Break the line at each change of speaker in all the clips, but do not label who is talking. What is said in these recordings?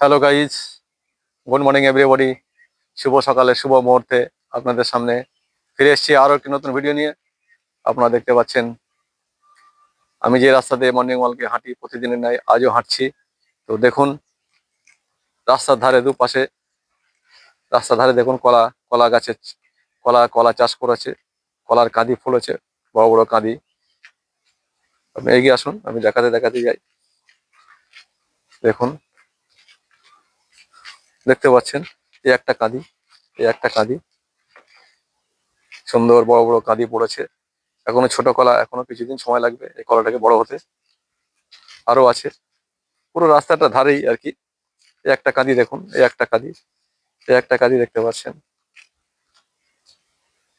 Hello guys good morning everybody শুভ সকালে শুভ মুহূর্তে আপনাদের সামনে ফিরে এসেছি আরও একটি নতুন ভিডিও নিয়ে আপনারা দেখতে পাচ্ছেন আমি যে রাস্তা দিয়ে মর্নিং ওয়ালকে হাঁটি প্রতিদিনের নাই আজও হাঁটছি তো দেখুন রাস্তার ধারে দুপাশে রাস্তার ধারে দেখুন কলা কলা গাছের কলা কলা চাষ করেছে কলার কাঁদি ফুলেছে বড় বড় কাঁদি আপনি এগিয়ে আসুন আমি দেখাতে দেখাতে যাই দেখুন দেখতে পাচ্ছেন এই একটা কাঁদি এই একটা কাঁদি। সুন্দর বড় বড় কাঁদি পড়েছে। এখনও ছোট কলা, এখনও কিছুদিন সময় লাগবে এই কলাটাকে বড় হতে। আরও আছে। পুরো রাস্তাটা ধারেই আর কি। এই একটা কাঁদি দেখুন এই একটা কাঁদি এই একটা কাঁদি দেখতে পাচ্ছেন।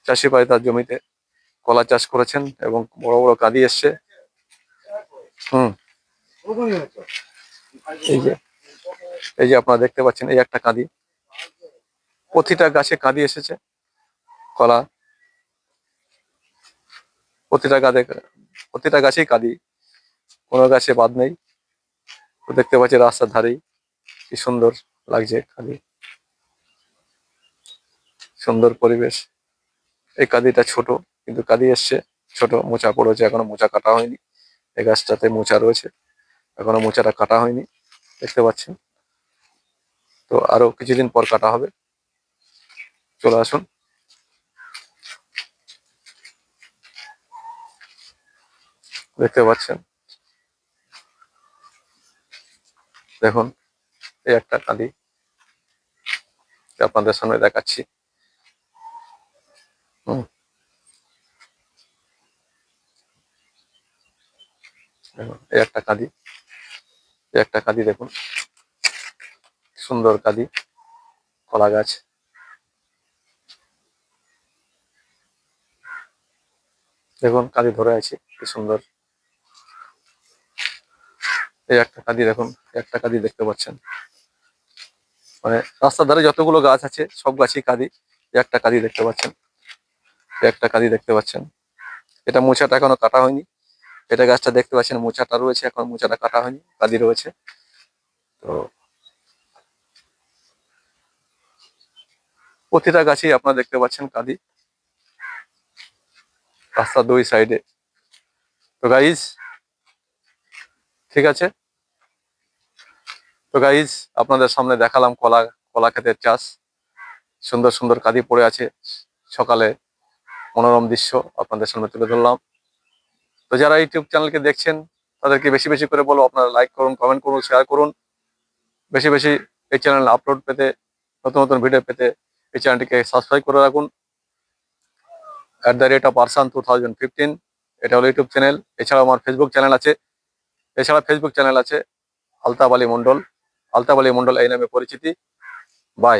চাষি ভাই তার জমিতে কলা চাষ করেছেন এবং বড় বড় কাঁদি এসছে। হুম। এই যে। এই যে আপনারা দেখতে পাচ্ছেন, এই একটা কাঁদি। প্রতিটা গাছে কাঁদি এসেছে, কলা। প্রতিটা গাছে, প্রতিটা গাছেই কাঁদি। কোনো গাছে বাদ নেই। দেখতে পাচ্ছি রাস্তার ধারেই কি সুন্দর লাগছে কাঁদি। সুন্দর পরিবেশ। এই কাঁদিটা ছোট, কিন্তু কাঁদি এসছে। ছোট, মোচা পড়েছে, এখনও মোচা কাটা হয়নি। এই গাছটাতে মোচা রয়েছে, এখনও মোচাটা কাটা হয়নি। দেখতে পাচ্ছেন? তো আরও কিছুদিন পর কাটা হবে। চলে আসুন। দেখতে পাচ্ছেন? দেখুন, এই একটা কাঁদি। আপনাদের সামনে দেখাচ্ছি। হুম। এই একটা কাঁদি। এই একটা কাঁদি, দেখুন। সুন্দর কাঁদি কলা গাছ। দেখুন কাঁদি ধরে আছে, কি সুন্দর। এই একটা কাঁদি দেখুন একটা কাঁদি দেখতে পাচ্ছেন। মানে রাস্তার ধারে যতগুলো গাছ আছে, সব গাছই কাঁদি একটা কাঁদি দেখতে পাচ্ছেন। একটা কাঁদি দেখতে পাচ্ছেন। এটা মোচাটা এখনও কাটা হয়নি। এটা গাছটা দেখতে পাচ্ছেন, মোচাটা রয়েছে, এখন মোচাটা কাটা হয়নি কাঁদি রয়েছে। তো প্রতিটা গাছেই আপনারা দেখতে পাচ্ছেন কাঁদি। রাস্তার দুই সাইডে তো গাইজ ঠিক আছে? তো গাইজ আপনাদের সামনে দেখালাম কলা কলা ক্ষেতের চাষ। সুন্দর সুন্দর কাঁদি পড়ে আছে। সকালে মনোরম দৃশ্য আপনাদের সামনে তুলে ধরলাম। তো যারা ইউটিউব চ্যানেলকে দেখছেন, তাদেরকে বেশি বেশি করে বলো আপনারা লাইক করুন কমেন্ট করুন শেয়ার করুন। বেশি বেশি এই চ্যানেল আপলোড পেতে, নতুন নতুন ভিডিও পেতে এই চ্যানেলটিকে সাবস্ক্রাইব করে রাখুন। অ্যাট দ্য রেট অফ আরসান টু থাউজেন্ড ফিফটিন এটা হলো ইউটিউব চ্যানেল এছাড়াও আমার ফেসবুক চ্যানেল আছে। এছাড়া ফেসবুক চ্যানেল আছে আলতাব আলী মন্ডল আলতাব আলী মন্ডল এই নামে পরিচিতি। বাই